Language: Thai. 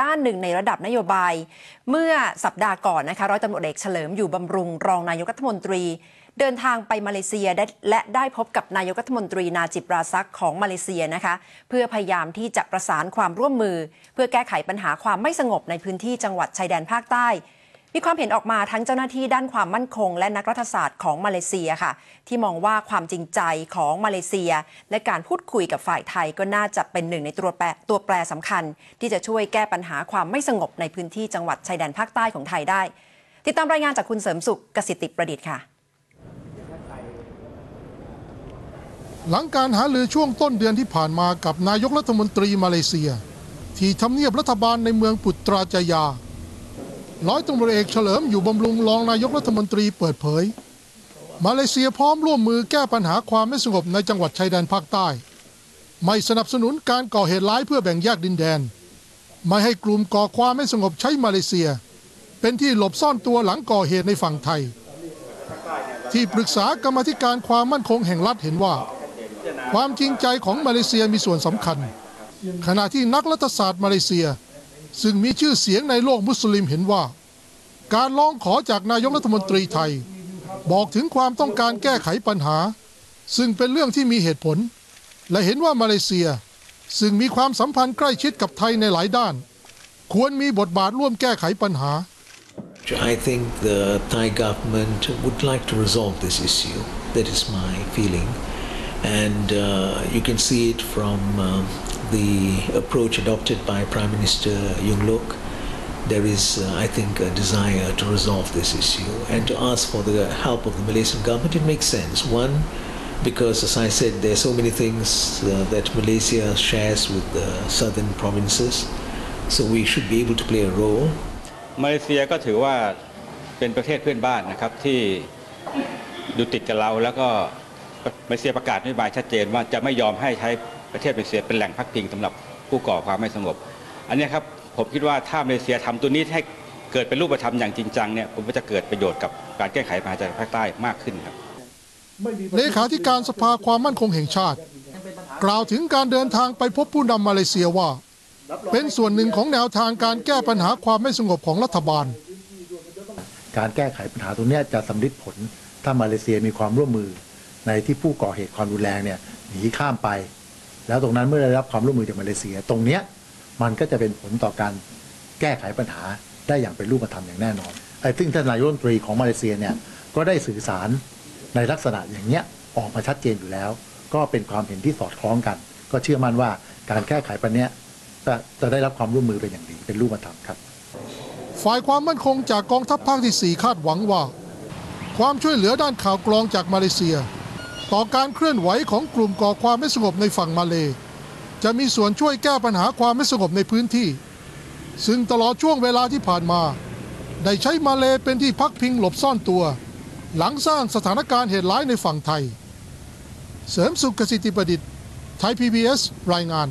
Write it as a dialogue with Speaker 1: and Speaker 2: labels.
Speaker 1: ด้านหนึ่งในระดับนโยบาย เมื่อสัปดาห์ก่อนนะคะร้อยตำรวจเอกเฉลิมอยู่บำรุงรองนายกรัฐมนตรี เดินทางไปมาเลเซียและได้พบกับนายกรัฐมนตรีนาจิบราซักของมาเลเซียนะคะเพื่อพยายามที่จะประสานความร่วมมือ เพื่อแก้ไขปัญหาความไม่สงบในพื้นที่จังหวัดชายแดนภาคใต้ มีความเห็นออกมาทั้งเจ้าหน้าที่ด้านความมั่นคง และนักรัฐศาสตร์ของมาเลเซียค่ะ ที่มองว่าความจริงใจของมาเลเซีย และการพูดคุยกับฝ่ายไทยก็น่าจะเป็นหนึ่งในตัวแปรตัวแปรสำคัญ ที่จะช่วยแก้ปัญหาความไม่สงบในพื้นที่จังหวัดชายแดนภาคใต้ของไทยได้ ติดตามรายงานจากคุณเสริมสุขกสิติประดิษฐ์ค่ะ
Speaker 2: หลังการหาลือช่วงต้นเดือนที่ผ่านมากับนายกรัฐมนตรีมาเลเซีย ที่ทำเนียบรัฐบาลในเมืองปุตราจายา ร้อยตำรวจเอกเฉลิมอยู่บำรุงรองนายกรัฐมนตรีเปิดเผย มาเลเซียพร้อมร่วมมือแก้ปัญหาความไม่สงบในจังหวัดชายแดนภาคใต้ ไม่สนับสนุนการก่อเหตุร้ายเพื่อแบ่งแยกดินแดน ไม่ให้กลุ่มก่อความไม่สงบใช้มาเลเซีย เป็นที่หลบซ่อนตัวหลังก่อเหตุในฝั่งไทย ที่ปรึกษากรรมธิการความมั่นคงแห่งรัฐเห็นว่า ความจริงใจของมาเลเซียมีส่วนสำคัญ ขณะที่นักรัฐศาสตร์มาเลเซีย ซึ่งมีชื่อเสียงในโลกมุสลิมเห็นว่า การร้องขอจากนายกรัฐมนตรีไทย บอกถึงความต้องการแก้ไขปัญหา ซึ่งเป็นเรื่องที่มีเหตุผล และเห็นว่ามาเลเซีย ซึ่งมีความสัมพันธ์ใกล้ชิดกับไทยในหลายด้าน ควรมีบทบาทร่วมแก้ไขปัญหา
Speaker 3: I think the Thai government would like to resolve this issue. That is my feeling. And uh, you can see it from uh, the approach adopted by Prime Minister Yung Lok, there is, uh, I think, a desire to resolve this issue and to ask for the help of the Malaysian government. It makes sense. One, because as I said, there are so many things uh, that Malaysia shares with the southern provinces, so we should be able to play a role.
Speaker 4: มาเลเซียก็ถือว่าเป็นประเทศเพื่อนบ้านนะครับที่ดูติดกับเราแล้วก็ มาเลเซียประกาศนโยบายชัดเจนว่าจะไม่ยอมให้ใช้ประเทศมาเลเซียเป็นแหล่งพักพิงสำหรับผู้ก่อความไม่สงบ อันนี้ครับผมคิดว่าถ้ามาเลเซียทำตัวนี้ให้เกิดเป็นรูปธรรมอย่างจริงจังเนี่ยผมว่าจะเกิดประโยชน์กับการแก้ไขปัญหาจากภาคใต้มากขึ้นครับ
Speaker 2: เลขาธิการสภาความมั่นคงแห่งชาติ กล่าวถึงการเดินทางไปพบผู้นำมาเลเซียว่า เป็นส่วนหนึ่งของแนวทางการแก้ปัญหาความไม่สงบของรัฐบาล
Speaker 5: การแก้ไขปัญหาตรงนี้จะสำลิดผลถ้ามาเลเซียมีความร่วมมือ ในที่ผู้ก่อเหตุความรุนแรงเนี่ยหนีข้ามไป แล้วตรงนั้นเมื่อได้รับความร่วมมือจากมาเลเซีย ตรงเนี้ยมันก็จะเป็นผลต่อการแก้ไขปัญหาได้อย่างเป็นรูปธรรมอย่างแน่นอนไอ้ซึ่งท่านนายรัฐมนตรีของมาเลเซียเนี่ยก็ได้สื่อสารในลักษณะอย่างเนี้ยออกมาชัดเจนอยู่แล้ว ก็เป็นความเห็นที่สอดคล้องกัน ก็เชื่อมั่นว่าการแก้ไขปัญหาจะจะได้รับความร่วมมือเป็นอย่างดีเป็นรูปธรรมครับ
Speaker 2: ฝ่ายความมั่นคงจากกองทัพภาคที่ 4 คาดหวังว่า ความช่วยเหลือด้านข่าวกรองจากมาเลเซีย ต่อการเคลื่อนไหวของกลุ่มก่อความไม่สงบในฝั่งมาเล จะมีส่วนช่วยแก้ปัญหาความไม่สงบในพื้นที่ ซึ่งตลอดช่วงเวลาที่ผ่านมา ได้ใช้มาเลเป็นที่พักพิงหลบซ่อนตัว หลังสร้างสถานการณ์เหตุร้ายในฝั่งไทย เสริมสุขสิทธิประดิษฐ์ไทย PBS รายงาน